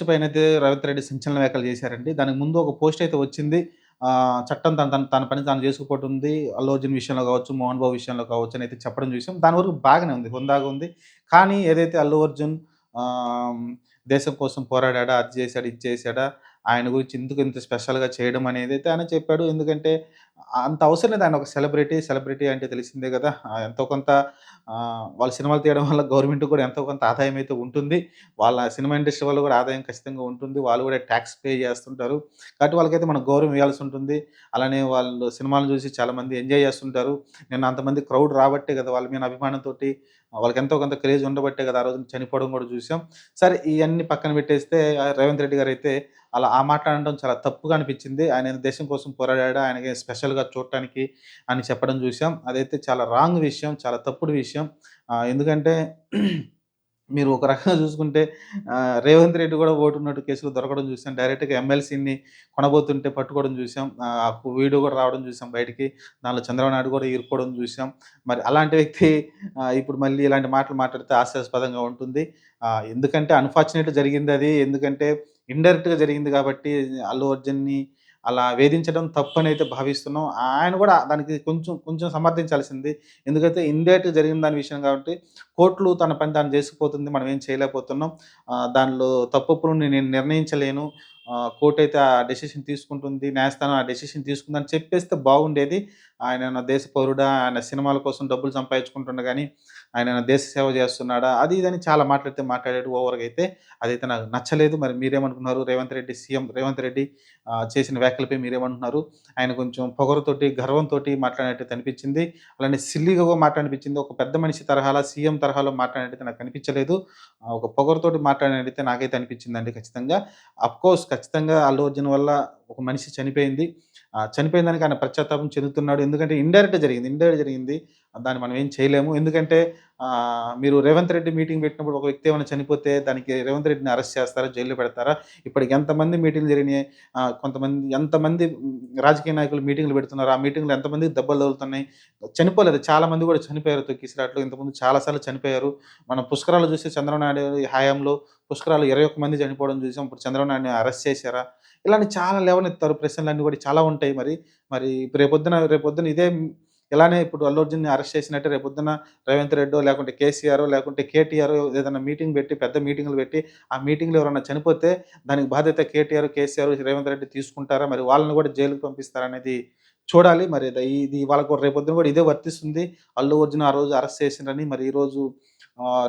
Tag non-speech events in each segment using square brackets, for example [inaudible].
Arrest పైన అయితే రేవంత్ రెడ్డి సంచలన వ్యాఖ్యలు చేశారండి. దానికి ముందు ఒక పోస్ట్ అయితే వచ్చింది. చట్టం తన తన తన పని తాను చేసుకుపోతుంది. అల్లు అర్జున్ విషయంలో కావచ్చు మోహన్ బాబు విషయంలో కావచ్చు అని అయితే చెప్పడం చూసాం. దాని వరకు బాగానే ఉంది హుందాగా ఉంది. కానీ ఏదైతే అల్లు అర్జున్ దేశం కోసం పోరాడా అది చేశాడు ఇది చేశాడా ఆయన గురించి ఎందుకు ఇంత స్పెషల్గా చేయడం అనేది అయితే ఆయన చెప్పాడు. ఎందుకంటే అంత అవసరం లేదు. ఆయన ఒక సెలబ్రిటీ. సెలబ్రిటీ అంటే తెలిసిందే కదా. ఎంతో కొంత వాళ్ళ సినిమాలు తీయడం వల్ల గవర్నమెంట్ కూడా ఎంతో కొంత ఆదాయం అయితే ఉంటుంది. వాళ్ళ సినిమా ఇండస్ట్రీ వల్ల కూడా ఆదాయం ఖచ్చితంగా ఉంటుంది. వాళ్ళు కూడా ట్యాక్స్ పే చేస్తుంటారు. కాబట్టి వాళ్ళకైతే మనం గౌరవం ఇవ్వాల్సి ఉంటుంది. అలానే వాళ్ళు సినిమాలు చూసి చాలామంది ఎంజాయ్ చేస్తుంటారు. నేను అంతమంది క్రౌడ్ రాబట్టే కదా వాళ్ళ మీద అభిమానంతో వాళ్ళకి ఎంతో కొంత క్రేజ్ ఉండబట్టే కదా ఆ రోజు చనిపోవడం కూడా చూసాం. సరే ఇవన్నీ పక్కన పెట్టేస్తే రేవంత్ రెడ్డి గారు అయితే అలా ఆ మాట్లాడడం చాలా తప్పుగా అనిపించింది. ఆయన దేశం కోసం పోరాడాడు. ఆయనకి అఫీషియల్గా చూడటానికి అని చెప్పడం చూసాం. అదైతే చాలా రాంగ్ విషయం చాలా తప్పుడు విషయం. ఎందుకంటే [clears throat] మీరు ఒక రకంగా చూసుకుంటే రేవంత్ రెడ్డి కూడా ఓటున్నట్టు కేసులు దొరకడం చూసాం. డైరెక్ట్గా ఎమ్మెల్సీని కొనబోతుంటే పట్టుకోవడం చూసాం. ఆ వీడియో కూడా రావడం చూసాం బయటికి. దానిలో చంద్రబాబు నాయుడు కూడా ఇరుక్కోవడం చూసాం. మరి అలాంటి వ్యక్తి ఇప్పుడు మళ్ళీ ఇలాంటి మాటలు మాట్లాడితే ఆశాస్పదంగా ఉంటుంది. ఎందుకంటే అన్ఫార్చునేట్ జరిగింది అది. ఎందుకంటే ఇండైరెక్ట్గా జరిగింది కాబట్టి అల్లు అర్జున్ని అలా వేధించడం తప్పని అయితే భావిస్తున్నాం. ఆయన కూడా దానికి కొంచెం కొంచెం సమర్థించాల్సింది. ఎందుకంటే ఇండేట్ జరిగిన దాని విషయం కాబట్టి కోర్టులు తన పని తాను చేసుకుపోతుంది. మనం ఏం చేయలేకపోతున్నాం. దానిలో తప్పులను నేను నిర్ణయించలేను. కోర్టు అయితే ఆ డెసిషన్ తీసుకుంటుంది. న్యాయస్థానం ఆ డెసిషన్ తీసుకుందని చెప్పేస్తే బాగుండేది. ఆయన దేశ పౌరుడా? ఆయన సినిమాల కోసం డబ్బులు సంపాదించుకుంటుండ కానీ ఆయన దేశ సేవ చేస్తున్నాడా? అది ఇదని చాలా మాట్లాడితే మాట్లాడాడు. ఓవర్గా అయితే అదైతే నాకు నచ్చలేదు. మరి మీరేమనుకున్నారు రేవంత్ రెడ్డి సీఎం రేవంత్ రెడ్డి చేసిన వ్యాఖ్యలపై మీరేమంటున్నారు? ఆయన కొంచెం పొగరుతోటి గర్వంతో మాట్లాడినట్టు అనిపించింది. అలానే సిల్లీగా మాట్లాడిపించింది ఒక పెద్ద మనిషి తరహాలో సీఎం తరహాలో మాట్లాడినట్టు నాకు అనిపించలేదు. ఒక పొగరుతోటి మాట్లాడినట్టయితే నాకైతే అనిపించిందండి ఖచ్చితంగా. కోర్స్ ఖచ్చితంగా అల్లు అర్జున్ వల్ల ఒక మనిషి చనిపోయింది. ఆ, చనిపోయిన దానికి ఆయన పశ్చాత్తాపం చెందుతున్నాడు. ఎందుకంటే ఇండైరెక్ట్ జరిగింది ఇండైరెక్ట్ జరిగింది. దాన్ని మనం ఏం చేయలేము. ఎందుకంటే మీరు రేవంత్ రెడ్డి మీటింగ్ పెట్టినప్పుడు ఒక వ్యక్తి ఏమైనా చనిపోతే దానికి రేవంత్ రెడ్డిని అరెస్ట్ చేస్తారా జైల్లో పెడతారా? ఇప్పటికి ఎంతమంది మీటింగ్లు జరిగినాయి? కొంతమంది ఎంతమంది రాజకీయ నాయకులు మీటింగ్లు పెడుతున్నారు? ఆ మీటింగ్లో ఎంతమంది దెబ్బలు తగులుతున్నాయి? చనిపోలేదు. చాలా మంది కూడా చనిపోయారు తొక్కిసిరాట్లు. ఇంతకుముందు చాలాసార్లు చనిపోయారు. మనం పుష్కరాలు చూస్తే చంద్రబాబు నాయుడు హయాంలో పుష్కరాలు ఇరవై ఒక్క మంది చనిపోవడం చూసాం. ఇప్పుడు చంద్రబాబు నాయుడిని అరెస్ట్ చేశారా? ఇలాంటి చాలా లేవనెత్తారు ప్రశ్నలు అన్నీ కూడా చాలా ఉంటాయి మరి. మరి రేపొద్దున రేపొద్దున ఇదే ఇలానే ఇప్పుడు అల్లు అర్జున్ని అరెస్ట్ చేసినట్టే రేపొద్దున రేవంత్ రెడ్డో లేకుంటే కేసీఆర్ లేకుంటే కేటీఆర్ ఏదైనా మీటింగ్ పెట్టి పెద్ద మీటింగ్లు పెట్టి ఆ మీటింగ్లో ఎవరైనా చనిపోతే దానికి బాధ్యత కేటీఆర్ కేసీఆర్ రేవంత్ రెడ్డి తీసుకుంటారా? మరి వాళ్ళని కూడా జైలుకు పంపిస్తారా అనేది చూడాలి. మరి ఇది వాళ్ళకు రేపొద్దున కూడా ఇదే వర్తిస్తుంది. అల్లు అర్జున్ ఆ రోజు అరెస్ట్ చేసినని మరి ఈరోజు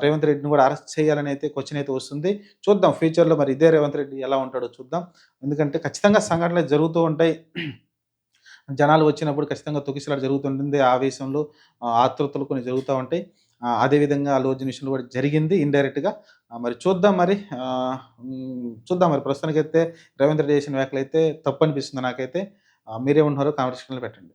రేవంత్ రెడ్డిని కూడా అరెస్ట్ చేయాలని అయితే క్వశ్చన్ అయితే వస్తుంది. చూద్దాం ఫ్యూచర్లో మరి ఇదే రేవంత్ రెడ్డి ఎలా ఉంటాడో చూద్దాం. ఎందుకంటే ఖచ్చితంగా సంఘటనలు జరుగుతూ ఉంటాయి. జనాలు వచ్చినప్పుడు ఖచ్చితంగా తొక్కిసలాట జరుగుతుంటుంది. ఆవేశంలో ఆతృతలు కొన్ని జరుగుతూ ఉంటాయి. అదేవిధంగా అల్లు అర్జున్ విషయంలో కూడా జరిగింది ఇండైరెక్ట్గా మరి చూద్దాం మరి. చూద్దాం మరి. ప్రస్తుతానికైతే రవీంద్ర రెడ్డి చేసిన వ్యాఖ్యలు అయితే తప్పు అనిపిస్తుంది నాకైతే. మీరే ఉన్నారో కామెంట్ సెక్షన్లో పెట్టండి.